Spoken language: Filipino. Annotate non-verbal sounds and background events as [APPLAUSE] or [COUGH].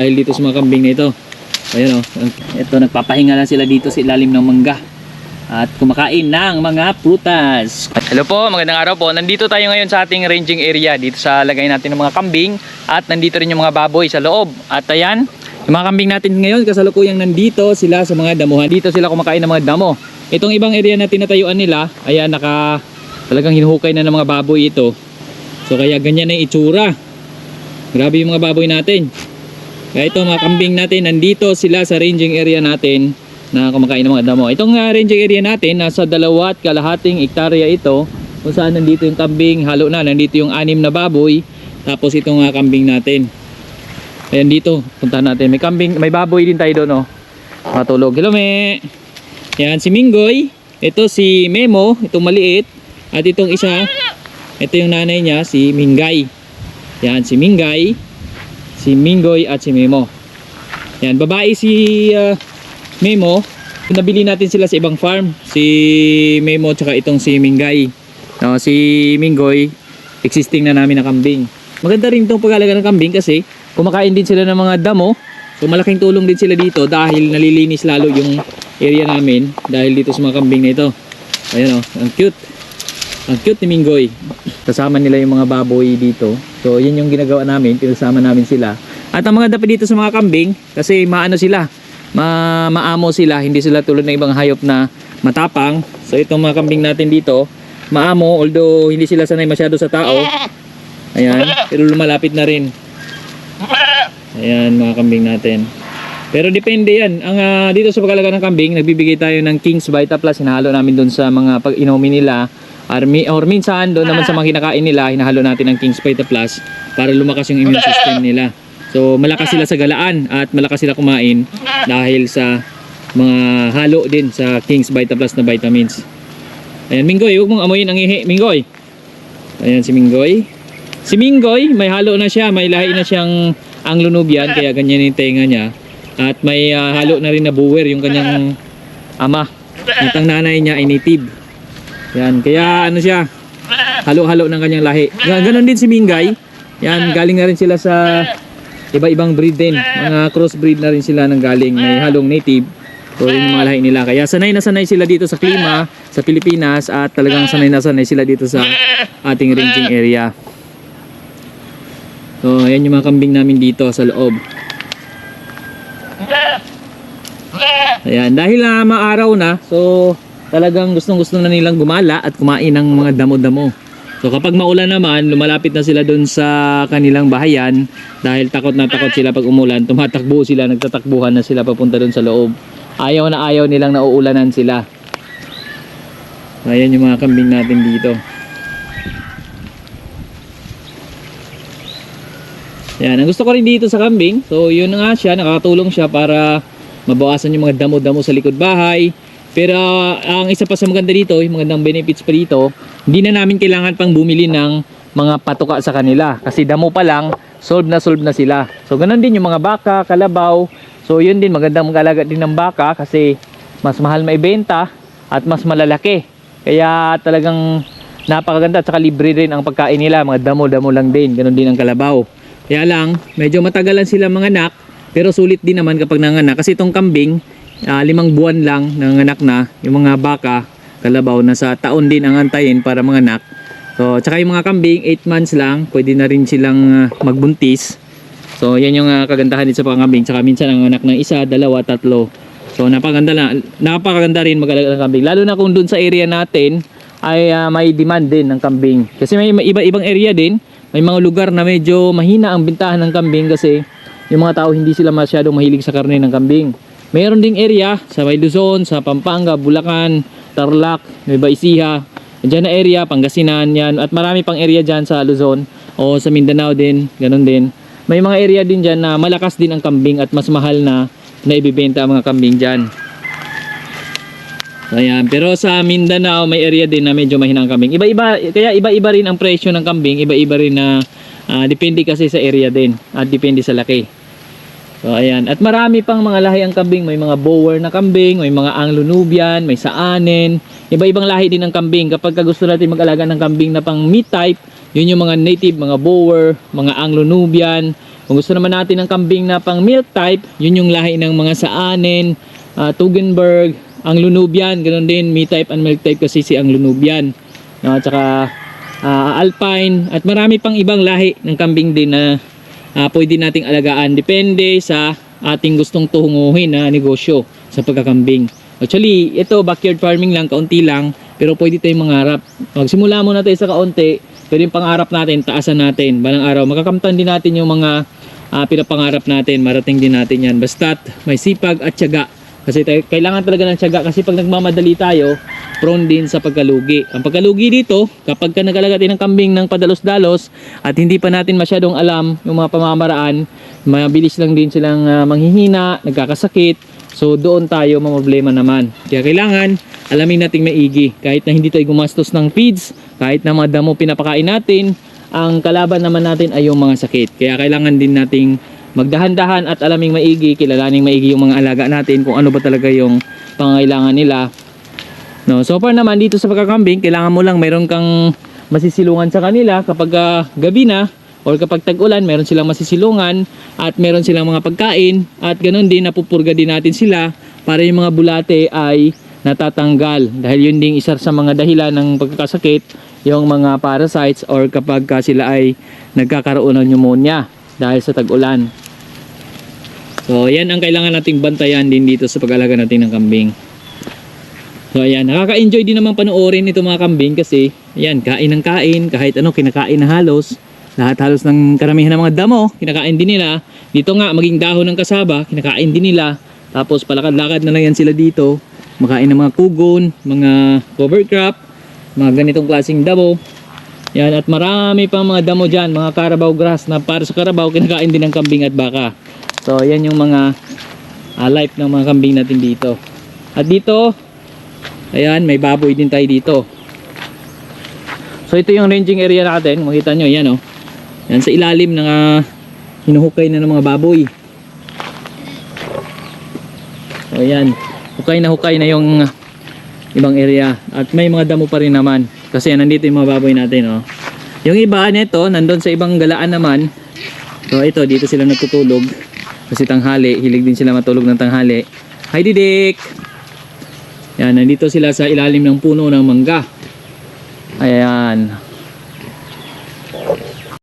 Dahil dito sa mga kambing na ito. Ayan o. Ito, nagpapahinga lang sila dito sa ilalim ng mangga. At kumakain ng mga prutas. Hello po, magandang araw po. Nandito tayo ngayon sa ating ranging area. Dito sa lagay natin ng mga kambing. At nandito rin yung mga baboy sa loob. At ayan, yung mga kambing natin ngayon, kasalukuyang nandito sila sa mga damuhan. Dito sila kumakain ng mga damo. Itong ibang area na tinatayuan nila, ayan, naka, talagang hinuhukay na ng mga baboy ito. So kaya ganyan na itsura. Grabe yung mga baboy natin. Kaya ito mga kambing natin, nandito sila sa ranging area natin na kumakain ng mga damo. Itong uh, ranging area natin, nasa dalawa at kalahating ektarya ito kung saan nandito yung kambing, halo na, nandito yung anim na baboy, tapos itong uh, kambing natin. Ayan dito, puntahan natin. May kambing, may baboy din tayo doon, oh. Matulog. Hello, me. Yan, si Minggoy. Ito si Memo, itong maliit. At itong isa, ito yung nanay niya, si Mingay. Yan, si Mingay, si Minggoy at si Memo. Yan, babae si ah, Memo. Nabili natin sila sa ibang farm. Si Memo tsaka itong si Mingay. No, si Minggoy, existing na namin na kambing. Maganda rin itong pag-alaga ng kambing kasi kumakain din sila ng mga damo. So malaking tulong din sila dito dahil nalilinis lalo yung area namin dahil dito sa mga kambing na ito. Ayan o, ang cute. Ang cute ni Minggoy. Kasama nila yung mga baboy dito. So yun yung ginagawa namin, pinasama namin sila. At ang mga dapat dito sa mga kambing, kasi maano sila, ma maamo sila, hindi sila tulad ng ibang hayop na matapang. So itong mga kambing natin dito, maamo, although hindi sila sanay masyado sa tao. Ayan, pero lumalapit na rin. Ayan mga kambing natin. Pero depende yan. Ang ah, dito sa pagkalaga ng kambing, nagbibigay tayo ng King's Vita Plus. Hinahalo namin doon sa mga pag inumin nila. Or, or minsan doon naman sa mga [LAUGHS] kinakain nila, hinahalo natin ng King's Vita Plus para lumakas yung immune system [LAUGHS] nila. So malakas sila sa galaan at malakas sila kumain dahil sa mga halo din sa King's Vita Plus na vitamins. Ayan, Minggoy, huwag mong amoyin ang ihi. Minggoy. Ayan si Minggoy. Si Minggoy, may halo na siya, may lahi na siyang Anglo Nubian, kaya ganyan yung tenga niya. At may ah, halo na rin na buwer yung kanyang ama. At ang nanay niya ay native. Yan, kaya ano siya, halo-halo ng kanyang lahi. Gan- Ganon din si Mingay. Yan, galing na rin sila sa iba-ibang breed din. Mga crossbreed na rin sila ng galing. May halong native. So yun yung mga lahi nila. Kaya sanay na sanay sila dito sa klima, sa Pilipinas at talagang sanay na sanay sila dito sa ating ranging area. So ayan yung mga kambing namin dito sa loob. Ayan, dahil na maaraw na, so talagang gustong gusto na nilang gumala at kumain ng mga damo-damo. So kapag maulan naman, lumalapit na sila doon sa kanilang bahayan dahil takot na takot sila pag umulan, tumatakbo sila, nagtatakbuhan na sila papunta doon sa loob. Ayaw na ayaw nilang nauulanan sila. Ayan yung mga kambing natin dito. Yan, ang gusto ko rin dito sa kambing, so yun nga siya, nakakatulong siya para mabawasan yung mga damo-damo sa likod bahay. Pero ang isa pa sa maganda dito, yung magandang benefits pa dito, hindi na namin kailangan pang bumili ng mga patuka sa kanila. Kasi damo pa lang, solve na solve na sila. So ganun din yung mga baka, kalabaw. So yun din, magandang mag-alaga din ng baka kasi mas mahal maibenta at mas malalaki. Kaya talagang napakaganda at saka libre rin ang pagkain nila. Mga damo-damo lang din, ganun din ang kalabaw. Kaya lang, medyo matagalan sila mga anak, pero sulit din naman kapag nanganak. Kasi itong kambing, ah, limang buwan lang nanganak na. Yung mga baka, kalabaw, nasa taon din ang antayin para mga anak. So, tsaka yung mga kambing, 8 months lang, pwede na rin silang ah, magbuntis. So, yan yung ah, kagandahan din sa pangkambing. Tsaka minsan ang anak ng isa, dalawa, tatlo. So, napakaganda na. Napakaganda rin mag-alaga ng kambing. Lalo na kung dun sa area natin, ay ah, may demand din ng kambing. Kasi may, may iba-ibang area din, may mga lugar na medyo mahina ang bintahan ng kambing kasi yung mga tao hindi sila masyadong mahilig sa karne ng kambing. Mayroon ding area sa May Luzon, sa Pampanga, Bulacan, Tarlac, Nueva Ecija, dyan na area, Pangasinan yan, at marami pang area dyan sa Luzon o sa Mindanao din, ganun din. May mga area din dyan na malakas din ang kambing at mas mahal na na ibibenta ang mga kambing dyan. Ayan, pero sa Mindanao may area din na medyo mahinang kambing. Iba-iba, kaya iba-iba rin ang presyo ng kambing, iba-iba rin na ah, depende kasi sa area din at depende sa laki. So ayan, at marami pang mga lahi ang kambing, may mga bower na kambing, may mga Anglo Nubian, may saanen, iba-ibang lahi din ng kambing. Kapag ka gusto natin mag-alaga ng kambing na pang meat type, yun yung mga native, mga bower, mga Anglo Nubian, Kung gusto naman natin ng kambing na pang milk type, yun yung lahi ng mga saanen, uh, Tugenberg, ang Lunubian, ganun din, me type and milk type kasi si ang Lunubian. No, at saka ah, Alpine. At marami pang ibang lahi ng kambing din na ah, pwede nating alagaan depende sa ating gustong tuhunguhin na negosyo sa pagkakambing. Actually, ito backyard farming lang, kaunti lang, pero pwede tayong mangarap. Magsimula muna tayo sa kaunti, pero yung pangarap natin, taasan natin. Balang araw, makakamtan din natin yung mga ah, pinapangarap natin, marating din natin yan. Basta't may sipag at tiyaga. Kasi tayo, kailangan talaga ng tiyaga kasi pag nagmamadali tayo, prone din sa pagkalugi. Ang pagkalugi dito, kapag ka nagalaga tayo ng kambing ng padalos-dalos at hindi pa natin masyadong alam yung mga pamamaraan, mabilis lang din silang ah, manghihina, nagkakasakit. So doon tayo problema naman. Kaya kailangan alamin nating maigi. Kahit na hindi tayo gumastos ng feeds, kahit na mga damo pinapakain natin, ang kalaban naman natin ay yung mga sakit. Kaya kailangan din nating magdahan-dahan at alaming maigi, kilalaning maigi yung mga alaga natin kung ano ba talaga yung pangailangan nila. No, so far naman dito sa pagkakambing, kailangan mo lang meron kang masisilungan sa kanila kapag ah, gabi na or kapag tag-ulan, meron silang masisilungan at meron silang mga pagkain at ganun din napupurga din natin sila para yung mga bulate ay natatanggal dahil yun ding isa sa mga dahilan ng pagkakasakit yung mga parasites or kapag ka sila ay nagkakaroon ng pneumonia dahil sa tag-ulan. So, yan ang kailangan nating bantayan din dito sa pag-alaga natin ng kambing. So, ayan. Nakaka-enjoy din naman panoorin ito mga kambing kasi, ayan, kain ng kain, kahit ano, kinakain na halos. Lahat halos ng karamihan ng mga damo, kinakain din nila. Dito nga, maging dahon ng kasaba, kinakain din nila. Tapos, palakad-lakad na lang yan sila dito. Makain ng mga kugon, mga cover crop, mga ganitong klaseng damo. Yan, at marami pang mga damo dyan, mga carabao grass na para sa carabao, kinakain din ng kambing at baka. So, yan yung mga ah, life ng mga kambing natin dito. At dito, ayan, may baboy din tayo dito. So, ito yung ranging area natin. Makita nyo, yan oh. Yan sa ilalim ng ah, hinuhukay na ng mga baboy. So, yan. Hukay na hukay na yung ah, ibang area. At may mga damo pa rin naman. Kasi nandito yung mga baboy natin, oh. Yung iba nito, nandun sa ibang galaan naman. So ito, dito sila nagtutulog. Kasi tanghali, hilig din sila matulog ng tanghali. Hi Didik! Yan, nandito sila sa ilalim ng puno ng mangga. Ayan.